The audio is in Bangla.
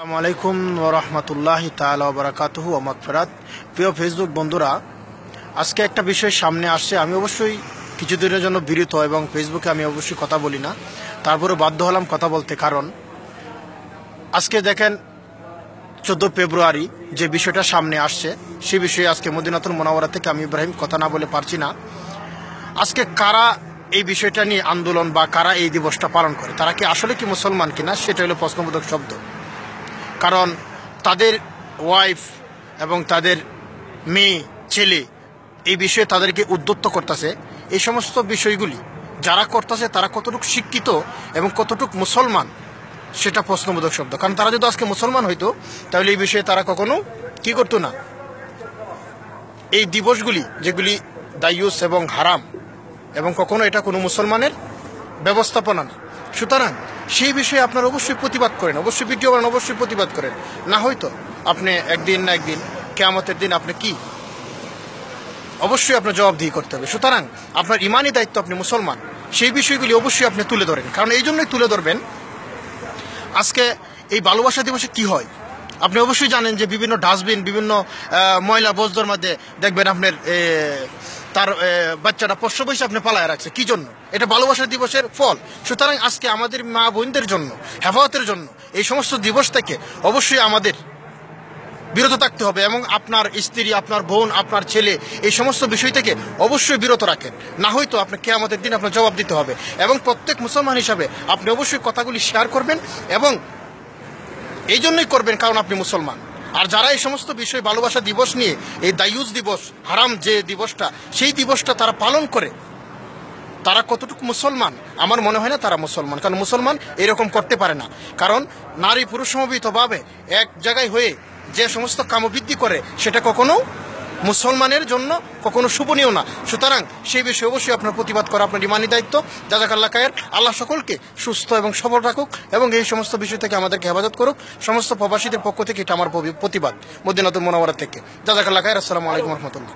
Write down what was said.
আসসালামু আলাইকুম রহমতুল্লাহ তালা বারাকাতুহু আমাকফেরাত প্রিয় ফেসবুক বন্ধুরা, আজকে একটা বিষয় সামনে আসছে। আমি অবশ্যই কিছুদিনের জন্য বিরত এবং ফেসবুকে আমি অবশ্যই কথা বলি না। তারপরে বাধ্য হলাম কথা বলতে, কারণ আজকে দেখেন চোদ্দ ফেব্রুয়ারি যে বিষয়টা সামনে আসছে, সে বিষয়ে আজকে মদিনাতুল মোনাওয়ারা থেকে আমি ইব্রাহিম কথা না বলে পারছি না। আজকে কারা এই বিষয়টা নিয়ে আন্দোলন বা কারা এই দিবসটা পালন করে, তারা কি আসলে কি মুসলমান কিনা, সেটা হলো প্রশ্নবোধক শব্দ। কারণ তাদের ওয়াইফ এবং তাদের মেয়ে, ছেলে এই বিষয়ে তাদেরকে উদ্যত্ত করতেছে। এই সমস্ত বিষয়গুলি যারা করতেছে, তারা কতটুকু শিক্ষিত এবং কতটুকু মুসলমান, সেটা প্রশ্নবোধক শব্দ। কারণ তারা যদি আজকে মুসলমান হইতো, তাহলে এই বিষয়ে তারা কখনো কি করতো না? এই দিবসগুলি যেগুলি দায়ুস এবং হারাম, এবং কখনো এটা কোনো মুসলমানের ব্যবস্থাপনা না। সুতরাং সেই বিষয়ে আপনারা অবশ্যই প্রতিবাদ করেন, অবশ্যই ভিডিও বানান, অবশ্যই প্রতিবাদ করেন। না হয়তো আপনি একদিন না একদিন, কেয়ামতের দিন আপনি কি? অবশ্যই আপনার জবাবদিহি করতে হবে। সুতরাং আপনার ইমানই দায়িত্ব আপনি মুসলমান, সেই বিষয়গুলি অবশ্যই আপনি তুলে ধরেন। কারণ এই জন্যই তুলে ধরবেন, আজকে এই ভালোবাসা দিবসে কি হয়? আপনি অবশ্যই জানেন যে বিভিন্ন ডাস্টবিন, বিভিন্ন ময়লা বজ্রর মধ্যে দেখবেন আপনার তার বাচ্চাটা পোষ্য বয়সে আপনি পালায় রাখছে। কি জন্য? এটা ভালোবাসা দিবসের ফল। সুতরাং আজকে আমাদের মা বোনদের জন্য, হেফাজতের জন্য, এই সমস্ত দিবস থেকে অবশ্যই আমাদের বিরত থাকতে হবে এবং আপনার স্ত্রী, আপনার বোন, আপনার ছেলে, এই সমস্ত বিষয় থেকে অবশ্যই বিরত রাখেন। না হয়তো আপনাকে আমাদের দিন আপনার জবাব দিতে হবে এবং প্রত্যেক মুসলমান হিসাবে আপনি অবশ্যই কথাগুলি শেয়ার করবেন এবং এই জন্যই করবেন কারণ আপনি মুসলমান। আর যারা এই সমস্ত বিষয় ভালোবাসা দিবস নিয়ে, এই দায়ুজ দিবস, হারাম যে দিবসটা, সেই দিবসটা তারা পালন করে, তারা কতটুকু মুসলমান? আমার মনে হয় না তারা মুসলমান, কারণ মুসলমান এরকম করতে পারে না। কারণ নারী পুরুষ সমবিতভাবে এক জায়গায় হয়ে যে সমস্ত কামবৃদ্ধি করে, সেটা কখনো মুসলমানের জন্য কখনো শুভনীয় না। সুতরাং সেই বিষয়ে অবশ্যই আপনার প্রতিবাদ করা আপনার ইমানি দায়িত্ব। জাজাকাল্লা কায়ের আল্লাহ সকলকে সুস্থ এবং সবল রাখুক এবং এই সমস্ত বিষয় থেকে আমাদেরকে হেফাজত করুক। সমস্ত প্রবাসীদের পক্ষ থেকে এটা আমার প্রতিবাদ মদিনাতুল মোনাওয়ারা থেকে। জাজাকাল্লা কায়ের আসসালামু আলাইকুম রহমতুল্লাহ।